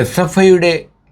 S F ഐയുടെ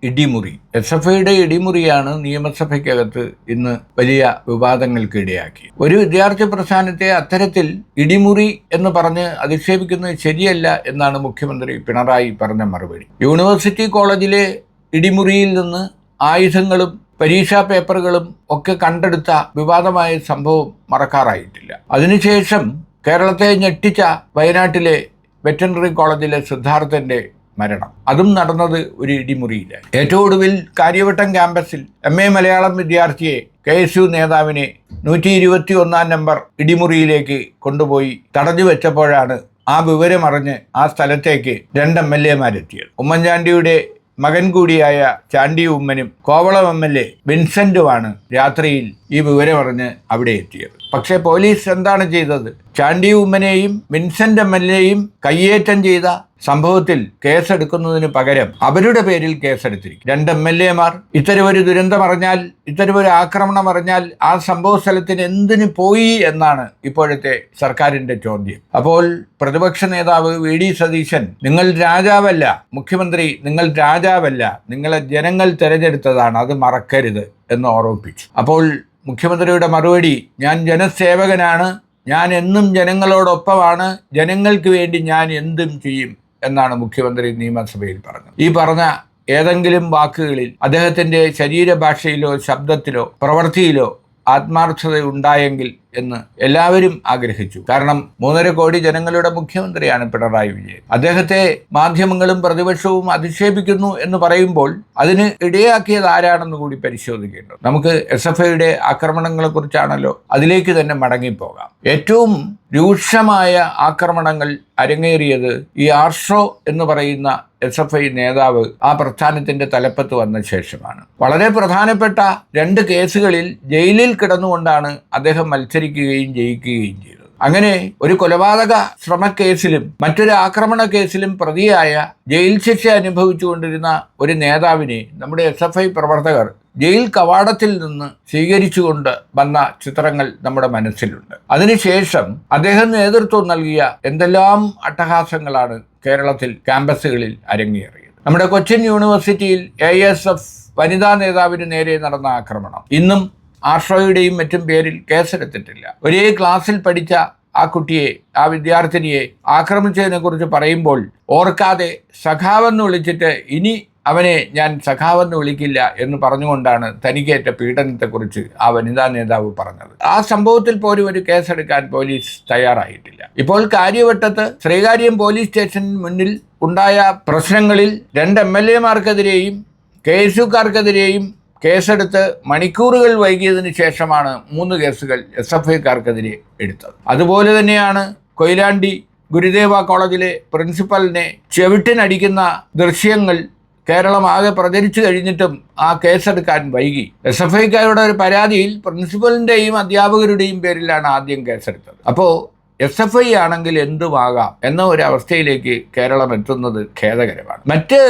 ഇടിമുറി. S F ഐയുടെ ഇടിമുറിയാണ് നിയമസഭയ്ക്കകത്ത് ഇന്ന് വലിയ വിവാദങ്ങൾക്ക് ഇടയാക്കി ഒരു വിദ്യാർത്ഥി പ്രസ്ഥാനത്തെ അത്തരത്തിൽ ഇടിമുറി എന്ന് പറഞ്ഞ് അധിക്ഷേപിക്കുന്നത് ശരിയല്ല എന്നാണ് മുഖ്യമന്ത്രി പിണറായി പറഞ്ഞ മറുപടി. യൂണിവേഴ്സിറ്റി കോളേജിലെ ഇടിമുറിയിൽ നിന്ന് ആയുധങ്ങളും പരീക്ഷാ പേപ്പറുകളും ഒക്കെ കണ്ടെടുത്ത വിവാദമായ സംഭവം മറക്കാറായിട്ടില്ല. അതിനുശേഷം കേരളത്തെ ഞെട്ടിച്ച വയനാട്ടിലെ വെറ്ററിനറി കോളേജിലെ സിദ്ധാർത്ഥന്റെ മരണം. അതും നടന്നത് ഒരു ഇടിമുറിയില്ല ഏറ്റവും ഒടുവിൽ കാര്യവട്ടം ക്യാമ്പസിൽ എം എ മലയാളം വിദ്യാർത്ഥിയെ കെ എസ് യു നേതാവിനെ നൂറ്റി ഇരുപത്തി ഒന്നാം നമ്പർ ഇടിമുറിയിലേക്ക് കൊണ്ടുപോയി തടഞ്ഞു വെച്ചപ്പോഴാണ് ആ വിവരമറിഞ്ഞ് ആ സ്ഥലത്തേക്ക് രണ്ട് എം എൽ എമാരെത്തിയത് ഉമ്മൻചാണ്ടിയുടെ മകൻ കൂടിയായ ചാണ്ടി ഉമ്മനും കോവളം എം എൽ എ വിൻസെന്റുമാണ് രാത്രിയിൽ ഈ വിവരമറിഞ്ഞ് അവിടെ എത്തിയത്. പക്ഷേ പോലീസ് എന്താണ് ചെയ്തത്? ചാണ്ടി ഉമ്മനെയും വിൻസെന്റ് എം എൽ എയും കയ്യേറ്റം ചെയ്ത സംഭവത്തിൽ കേസെടുക്കുന്നതിന് പകരം അവരുടെ പേരിൽ കേസെടുത്തിരിക്കും. രണ്ട് എം എൽ എമാർ ഇത്തരമൊരു ദുരന്തം അറിഞ്ഞാൽ ഇത്തരമൊരു ആക്രമണം അറിഞ്ഞാൽ ആ സംഭവ സ്ഥലത്തിന് എന്തിന് പോയി എന്നാണ് ഇപ്പോഴത്തെ സർക്കാരിന്റെ ചോദ്യം. അപ്പോൾ പ്രതിപക്ഷ നേതാവ് വി ഡി സതീശൻ നിങ്ങൾ രാജാവല്ല മുഖ്യമന്ത്രി നിങ്ങൾ രാജാവല്ല നിങ്ങളെ ജനങ്ങൾ തിരഞ്ഞെടുത്തതാണ് അത് മറക്കരുത് എന്ന് ഓർമ്മിപ്പിച്ചു അപ്പോൾ മുഖ്യമന്ത്രിയുടെ മറുപടി ഞാൻ ജനസേവകനാണ് ഞാൻ എന്നും ജനങ്ങളോടൊപ്പമാണ് ജനങ്ങൾക്ക് വേണ്ടി ഞാൻ എന്തും ചെയ്യും എന്നാണ് മുഖ്യമന്ത്രി നിയമസഭയിൽ പറഞ്ഞത്. ഈ പറഞ്ഞ ഏതെങ്കിലും വാക്കുകളിൽ അദ്ദേഹത്തിന്റെ ശരീരഭാഷയിലോ ശബ്ദത്തിലോ പ്രവൃത്തിയിലോ ആത്മാർത്ഥത ഉണ്ടായെങ്കിൽ എന്ന് എല്ലാവരും ആഗ്രഹിച്ചു. കാരണം മൂന്നര കോടി ജനങ്ങളുടെ മുഖ്യമന്ത്രിയാണ് പിണറായി വിജയൻ. അദ്ദേഹത്തെ മാധ്യമങ്ങളും പ്രതിപക്ഷവും അധിക്ഷേപിക്കുന്നു എന്ന് പറയുമ്പോൾ അതിന് ഇടയാക്കിയത് ആരാണെന്ന് കൂടി പരിശോധിക്കേണ്ടത് നമുക്ക് എസ് എഫ് ഐയുടെ ആക്രമണങ്ങളെ കുറിച്ചാണല്ലോ അതിലേക്ക് തന്നെ മടങ്ങിപ്പോകാം. ഏറ്റവും രൂക്ഷമായ ആക്രമണങ്ങൾ അരങ്ങേറിയത് ഈ ആർഷോ എന്ന് പറയുന്ന എസ് എഫ് ഐ നേതാവ് ആ പ്രസ്ഥാനത്തിന്റെ തലപ്പത്ത് വന്ന ശേഷമാണ്. വളരെ പ്രധാനപ്പെട്ട രണ്ട് കേസുകളിൽ ജയിലിൽ കിടന്നുകൊണ്ടാണ് അദ്ദേഹം മത്സരിക്കുകയും ജയിക്കുകയും ചെയ്തു. അങ്ങനെ ഒരു കൊലപാതക ശ്രമക്കേസിലും മറ്റൊരു ആക്രമണ കേസിലും പ്രതിയായ ജയിൽ ശിക്ഷ അനുഭവിച്ചുകൊണ്ടിരുന്ന ഒരു നേതാവിനെ നമ്മുടെ എസ് എഫ് ഐ പ്രവർത്തകർ ജയിൽ കവാടത്തിൽ നിന്ന് സ്വീകരിച്ചുകൊണ്ട് വന്ന ചിത്രങ്ങൾ നമ്മുടെ മനസ്സിലുണ്ട്. അതിനുശേഷം അദ്ദേഹം നേതൃത്വം നൽകിയ എന്തെല്ലാം അട്ടഹാസങ്ങളാണ് കേരളത്തിൽ ക്യാമ്പസുകളിൽ അരങ്ങേറിയത്. നമ്മുടെ കൊച്ചിൻ യൂണിവേഴ്സിറ്റിയിൽ എ എസ് എഫ് വനിതാ നേതാവിന് നേരെ നടന്ന ആക്രമണം. ഇന്നും ആർഷോയുടെയും മറ്റും പേരിൽ കേസെടുത്തിട്ടില്ല. ഒരേ ക്ലാസ്സിൽ പഠിച്ച ആ കുട്ടിയെ ആ വിദ്യാർത്ഥിനിയെ ആക്രമിച്ചതിനെ കുറിച്ച് പറയുമ്പോൾ ഓർക്കാതെ സഖാവെന്ന് വിളിച്ചിട്ട് ഇനി അവനെ ഞാൻ സഖാവെന്ന് വിളിക്കില്ല എന്ന് പറഞ്ഞുകൊണ്ടാണ് തനിക്കേറ്റ പീഡനത്തെക്കുറിച്ച് ആ വനിതാ നേതാവ് പറഞ്ഞത്. ആ സംഭവത്തിൽ പോലും ഒരു കേസെടുക്കാൻ പോലീസ് തയ്യാറായിട്ടില്ല. ഇപ്പോൾ കാര്യവട്ടത്ത് ശ്രീകാര്യം പോലീസ് സ്റ്റേഷന് മുന്നിൽ ഉണ്ടായ പ്രശ്നങ്ങളിൽ രണ്ട് എം എൽ എമാർക്കെതിരെയും കെ എസ് യുക്കാർക്കെതിരെയും കേസെടുത്ത് മണിക്കൂറുകൾ വൈകിയതിനു ശേഷമാണ് മൂന്ന് കേസുകൾ എസ് എഫ് ഐക്കാർക്കെതിരെ എടുത്തത്. അതുപോലെ തന്നെയാണ് കൊയിലാണ്ടി ഗുരുദേവ കോളേജിലെ പ്രിൻസിപ്പലിനെ ചെവിട്ടിനടിക്കുന്ന ദൃശ്യങ്ങൾ കേരളം ആകെ പ്രചരിച്ചു കഴിഞ്ഞിട്ടും ആ കേസെടുക്കാൻ വൈകി. എസ് എഫ് ഐക്കാരുടെ ഒരു പരാതിയിൽ പ്രിൻസിപ്പലിന്റെയും അധ്യാപകരുടെയും പേരിലാണ് ആദ്യം കേസെടുത്തത്. അപ്പോൾ എസ് എഫ് ഐ ആണെങ്കിൽ എന്തുമാകാം എന്ന ഒരു അവസ്ഥയിലേക്ക് കേരളം എത്തുന്നത് ഖേദകരമാണ്. മറ്റ്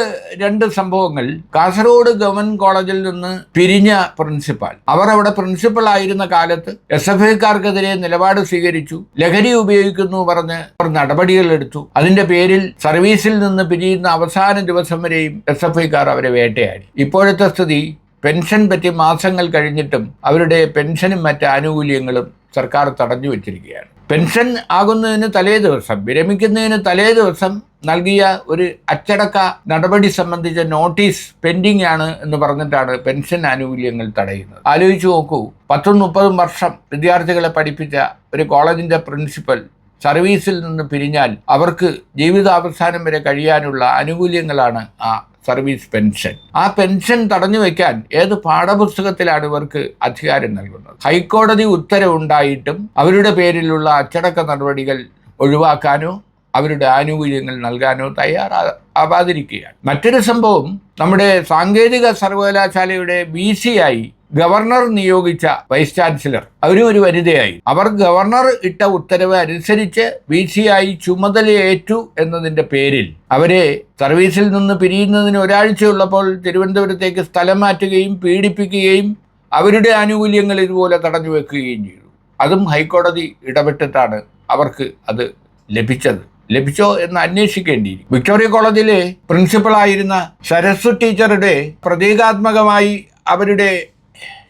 രണ്ട് സംഭവങ്ങൾ കാസർഗോഡ് ഗവൺമെന്റ് കോളേജിൽ നിന്ന് പിരിഞ്ഞ പ്രിൻസിപ്പാൾ. അവർ അവിടെ പ്രിൻസിപ്പൾ ആയിരുന്ന കാലത്ത് എസ് എഫ് ഐക്കാർക്കെതിരെ നിലപാട് സ്വീകരിച്ചു. ലഹരി ഉപയോഗിക്കുന്നു പറഞ്ഞ് അവർ നടപടികൾ എടുത്തു. അതിന്റെ പേരിൽ സർവീസിൽ നിന്ന് പിരിയുന്ന അവസാന ദിവസം വരെയും എസ് എഫ് ഐക്കാർ അവരെ വേട്ടയാടി. ഇപ്പോഴത്തെ സ്ഥിതി പെൻഷൻ പറ്റി മാസങ്ങൾ കഴിഞ്ഞിട്ടും അവരുടെ പെൻഷനും മറ്റ് ആനുകൂല്യങ്ങളും സർക്കാർ തടഞ്ഞു വെച്ചിരിക്കുകയാണ്. പെൻഷൻ ആകുന്നതിന് തലേ ദിവസം വിരമിക്കുന്നതിന് തലേ ദിവസം നൽകിയ ഒരു അച്ചടക്ക നടപടി സംബന്ധിച്ച നോട്ടീസ് പെൻഡിംഗ് ആണ് എന്ന് പറഞ്ഞിട്ടാണ് പെൻഷൻ ആനുകൂല്യങ്ങൾ തടയുന്നത്. ആലോചിച്ച് നോക്കൂ പത്തും മുപ്പതും വർഷം വിദ്യാർത്ഥികളെ പഠിപ്പിച്ച ഒരു കോളേജിന്റെ പ്രിൻസിപ്പൽ സർവീസിൽ നിന്ന് പിരിഞ്ഞാൽ അവർക്ക് ജീവിതാവസാനം വരെ കഴിയാനുള്ള ആനുകൂല്യങ്ങളാണ് ആ സർവീസ് പെൻഷൻ. ആ പെൻഷൻ തടഞ്ഞു വെക്കാൻ ഏത് പാഠപുസ്തകത്തിലാണ് ഇവർക്ക് അധികാരം നൽകുന്നത്? ഹൈക്കോടതി ഉത്തരവുണ്ടായിട്ടും അവരുടെ പേരിലുള്ള അച്ചടക്ക നടപടികൾ ഒഴിവാക്കാനോ അവരുടെ ആനുകൂല്യങ്ങൾ നൽകാനോ തയ്യാറാവാതിരിക്കുകയാണ് മറ്റൊരു സംഭവം നമ്മുടെ സാങ്കേതിക സർവകലാശാലയുടെ ബി സി ആയി ഗവർണർ നിയോഗിച്ച വൈസ് ചാൻസലർ. അവരും ഒരു വനിതയായി. അവർ ഗവർണർ ഇട്ട ഉത്തരവ് അനുസരിച്ച് സി ആയി ചുമതലയേറ്റു എന്നതിന്റെ പേരിൽ അവരെ സർവീസിൽ നിന്ന് പിരിയുന്നതിന് ഒരാഴ്ചയുള്ളപ്പോൾ തിരുവനന്തപുരത്തേക്ക് സ്ഥലം മാറ്റുകയും പീഡിപ്പിക്കുകയും അവരുടെ ആനുകൂല്യങ്ങൾ ഇതുപോലെ തടഞ്ഞു വെക്കുകയും ചെയ്തു. അതും ഹൈക്കോടതി ഇടപെട്ടിട്ടാണ് അവർക്ക് അത് ലഭിച്ചത്. ലഭിച്ചോ എന്ന് അന്വേഷിക്കേണ്ടിയിരിക്കും വിക്ടോറിയ കോളേജിലെ പ്രിൻസിപ്പളായിരുന്ന സരസ്വ ടീച്ചറുടെ പ്രതീകാത്മകമായി അവരുടെ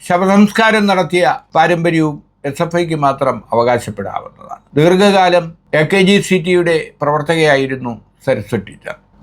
ശവസംസ്കാരം നടത്തിയ പാരമ്പര്യവും എസ് എഫ് ഐക്ക് മാത്രം അവകാശപ്പെടാവുന്നതാണ്. ദീർഘകാലം എ കെ ജി സി ടിയുടെ പ്രവർത്തകയായിരുന്നു സരസ്വതി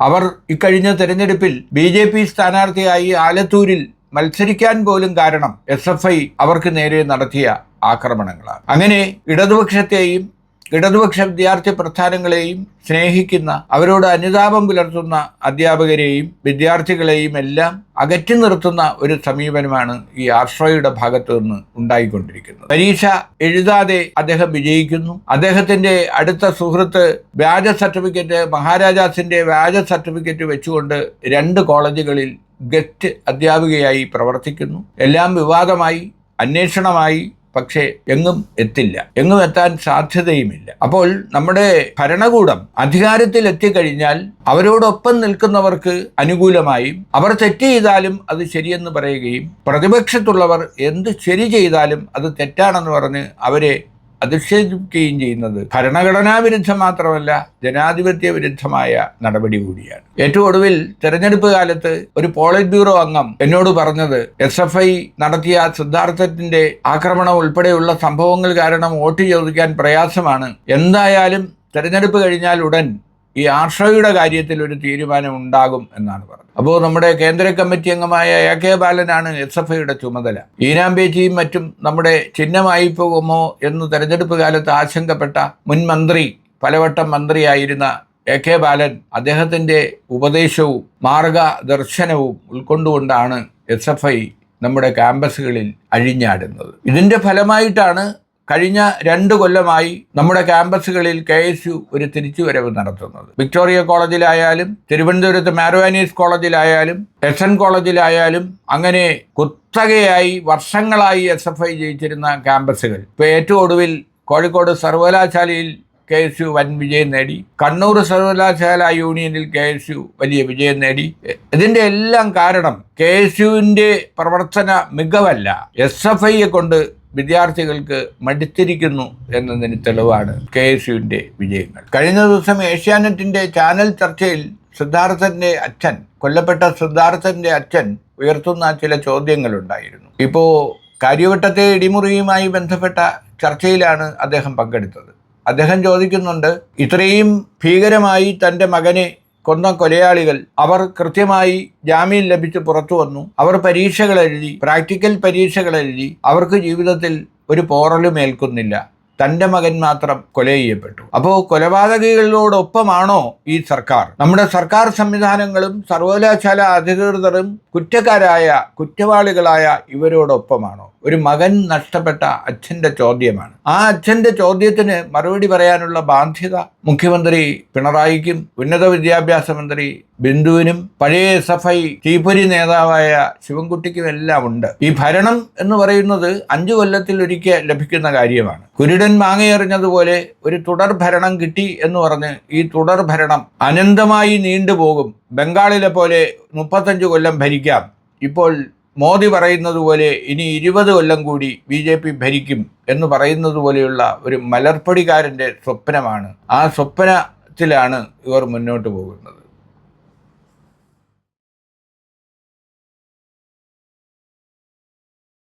അവർ ഇക്കഴിഞ്ഞ തെരഞ്ഞെടുപ്പിൽ ബി ജെ പി സ്ഥാനാർത്ഥിയായി ആലത്തൂരിൽ മത്സരിക്കാൻ പോലും കാരണം എസ് എഫ് ഐ അവർക്ക് നേരെ നടത്തിയ ആക്രമണങ്ങളാണ്. അങ്ങനെ ഇടതുപക്ഷത്തെയും ഇടതുപക്ഷ വിദ്യാർത്ഥി പ്രസ്ഥാനങ്ങളെയും സ്നേഹിക്കുന്ന അവരോട് അനുതാപം പുലർത്തുന്ന അധ്യാപകരെയും വിദ്യാർത്ഥികളെയും എല്ലാം അകറ്റി നിർത്തുന്ന ഒരു സമീപനമാണ് ഈ ആശ്രയുടെ ഭാഗത്തു നിന്ന് ഉണ്ടായിക്കൊണ്ടിരിക്കുന്നത്. പരീക്ഷ എഴുതാതെ അദ്ദേഹം വിജയിക്കുന്നു. അദ്ദേഹത്തിന്റെ അടുത്ത സുഹൃത്ത് വ്യാജ സർട്ടിഫിക്കറ്റ് മഹാരാജാസിന്റെ വ്യാജ സർട്ടിഫിക്കറ്റ് വെച്ചുകൊണ്ട് രണ്ട് കോളേജുകളിൽ ഗസ്റ്റ് അധ്യാപികയായി പ്രവർത്തിക്കുന്നു. എല്ലാം വിവാദമായി അന്വേഷണമായി പക്ഷേ എങ്ങും എത്തില്ല. എങ്ങും എത്താൻ സാധ്യതയുമില്ല. അപ്പോൾ നമ്മുടെ ഭരണകൂടം അധികാരത്തിൽ എത്തിക്കഴിഞ്ഞാൽ അവരോടൊപ്പം നിൽക്കുന്നവർക്ക് അനുകൂലമായും അവർ തെറ്റ് ചെയ്താലും അത് ശരിയെന്ന് പറയുകയും പ്രതിപക്ഷത്തുള്ളവർ എന്ത് ശരി ചെയ്താലും അത് തെറ്റാണെന്ന് പറഞ്ഞ് അവരെ അധിക്ഷേപിക്കുകയും ചെയ്യുന്നത് ഭരണഘടനാ വിരുദ്ധം മാത്രമല്ല ജനാധിപത്യ വിരുദ്ധമായ നടപടി കൂടിയാണ്. ഏറ്റവും ഒടുവിൽ തെരഞ്ഞെടുപ്പ് കാലത്ത് ഒരു പോളിറ്റ് ബ്യൂറോ അംഗം എന്നോട് പറഞ്ഞത് എസ് എഫ് ഐ നടത്തിയ സിദ്ധാർത്ഥത്തിന്റെ ആക്രമണം ഉൾപ്പെടെയുള്ള സംഭവങ്ങൾ കാരണം വോട്ട് ചോദിക്കാൻ പ്രയാസമാണ്. എന്തായാലും തെരഞ്ഞെടുപ്പ് കഴിഞ്ഞാൽ ഉടൻ ഈ ആർഷയുടെ കാര്യത്തിൽ ഒരു തീരുമാനം ഉണ്ടാകും എന്നാണ് പറഞ്ഞത്. അപ്പോൾ നമ്മുടെ കേന്ദ്ര കമ്മിറ്റി അംഗമായ എ കെ ബാലനാണ് എസ് എഫ് ഐയുടെ ചുമതല. ഈനാംബേച്ചിയും മറ്റും നമ്മുടെ ചിഹ്നമായി പോകുമോ എന്ന് തെരഞ്ഞെടുപ്പ് കാലത്ത് ആശങ്കപ്പെട്ട മുൻ മന്ത്രി പലവട്ടം മന്ത്രിയായിരുന്ന എ കെ ബാലൻ അദ്ദേഹത്തിന്റെ ഉപദേശവും മാർഗദർശനവും ഉൾക്കൊണ്ടുകൊണ്ടാണ് എസ് എഫ് ഐ നമ്മുടെ ക്യാമ്പസുകളിൽ അഴിഞ്ഞാടുന്നത്. ഇതിന്റെ ഫലമായിട്ടാണ് കഴിഞ്ഞ രണ്ട് കൊല്ലമായി നമ്മുടെ ക്യാമ്പസുകളിൽ കെ എസ് യു ഒരു തിരിച്ചുവരവ് നടത്തുന്നത്. വിക്ടോറിയ കോളേജിലായാലും തിരുവനന്തപുരത്ത് മാരുവാനീസ് കോളേജിലായാലും എസ് എൻ കോളേജിലായാലും അങ്ങനെ കുത്തകയായി വർഷങ്ങളായി എസ് എഫ് ഐ ജയിച്ചിരുന്ന ക്യാമ്പസുകൾ. ഇപ്പോൾ ഏറ്റവും ഒടുവിൽ കോഴിക്കോട് സർവകലാശാലയിൽ കെ എസ് യു വൻ വിജയം നേടി. കണ്ണൂർ സർവകലാശാല യൂണിയനിൽ കെ എസ് യു വലിയ വിജയം നേടി. ഇതിന്റെ എല്ലാം കാരണം കെ എസ് യുവിന്റെ പ്രവർത്തന മികവല്ല. എസ് എഫ് ഐയെ കൊണ്ട് വിദ്യാർത്ഥികൾക്ക് മടുത്തിരിക്കുന്നു എന്നതിന് തെളിവാണ് കെ എസ് യുവിന്റെ വിജയങ്ങൾ. കഴിഞ്ഞ ദിവസം ഏഷ്യാനെറ്റിന്റെ ചാനൽ ചർച്ചയിൽ സിദ്ധാർത്ഥന്റെ അച്ഛൻ കൊല്ലപ്പെട്ട സിദ്ധാർത്ഥന്റെ അച്ഛൻ ഉയർത്തുന്ന ചില ചോദ്യങ്ങളുണ്ടായിരുന്നു. ഇപ്പോൾ കാര്യവട്ടത്തെ ഇടിമുറിയുമായി ബന്ധപ്പെട്ട ചർച്ചയിലാണ് അദ്ദേഹം പങ്കെടുത്തത്. അദ്ദേഹം ചോദിക്കുന്നുണ്ട് ഇത്രയും ഭീകരമായി തന്റെ മകനെ കൊന്ന കൊലയാളികൾ അവർ കൃത്യമായി ജാമ്യം ലഭിച്ച് പുറത്തു വന്നു. അവർ പരീക്ഷകൾ എഴുതി പ്രാക്ടിക്കൽ പരീക്ഷകൾ എഴുതി അവർക്ക് ജീവിതത്തിൽ ഒരു പോറലും ഏൽക്കുന്നില്ല. തന്റെ മകൻ മാത്രം കൊല ചെയ്യപ്പെട്ടു. അപ്പോൾ കൊലപാതകികളോടൊപ്പമാണോ ഈ സർക്കാർ? നമ്മുടെ സർക്കാർ സംവിധാനങ്ങളും സർവകലാശാല അധികൃതരും കുറ്റക്കാരായ കുറ്റവാളികളായ ഇവരോടൊപ്പമാണോ? ഒരു മകൻ നഷ്ടപ്പെട്ട അച്ഛന്റെ ചോദ്യമാണ്. ആ അച്ഛന്റെ ചോദ്യത്തിന് മറുപടി പറയാനുള്ള ബാധ്യത മുഖ്യമന്ത്രി പിണറായിക്കും ഉന്നത വിദ്യാഭ്യാസ മന്ത്രി ബിന്ദുവിനും പഴയ എസ് എഫ് ഐ തീപ്പൊരി നേതാവായ ശിവൻകുട്ടിക്കും എല്ലാം ഉണ്ട്. ഈ ഭരണം എന്ന് പറയുന്നത് അഞ്ചു കൊല്ലത്തിൽ ഒരിക്കൽ ലഭിക്കുന്ന കാര്യമാണ്. കുരുടൻ മാങ്ങയെറിഞ്ഞതുപോലെ ഒരു തുടർ ഭരണം കിട്ടി എന്ന് പറഞ്ഞ് ഈ തുടർ ഭരണം അനന്തമായി നീണ്ടുപോകും ബംഗാളിലെ പോലെ മുപ്പത്തഞ്ച് കൊല്ലം ഭരിക്കാം. ഇപ്പോൾ മോദി പറയുന്നത് പോലെ ഇനി ഇരുപത് കൊല്ലം കൂടി ബി ജെ പി ഭരിക്കും എന്ന് പറയുന്നത് പോലെയുള്ള ഒരു മലർപ്പടിക്കാരന്റെ സ്വപ്നമാണ്. ആ സ്വപ്നത്തിലാണ് ഇവർ മുന്നോട്ട് പോകുന്നത്.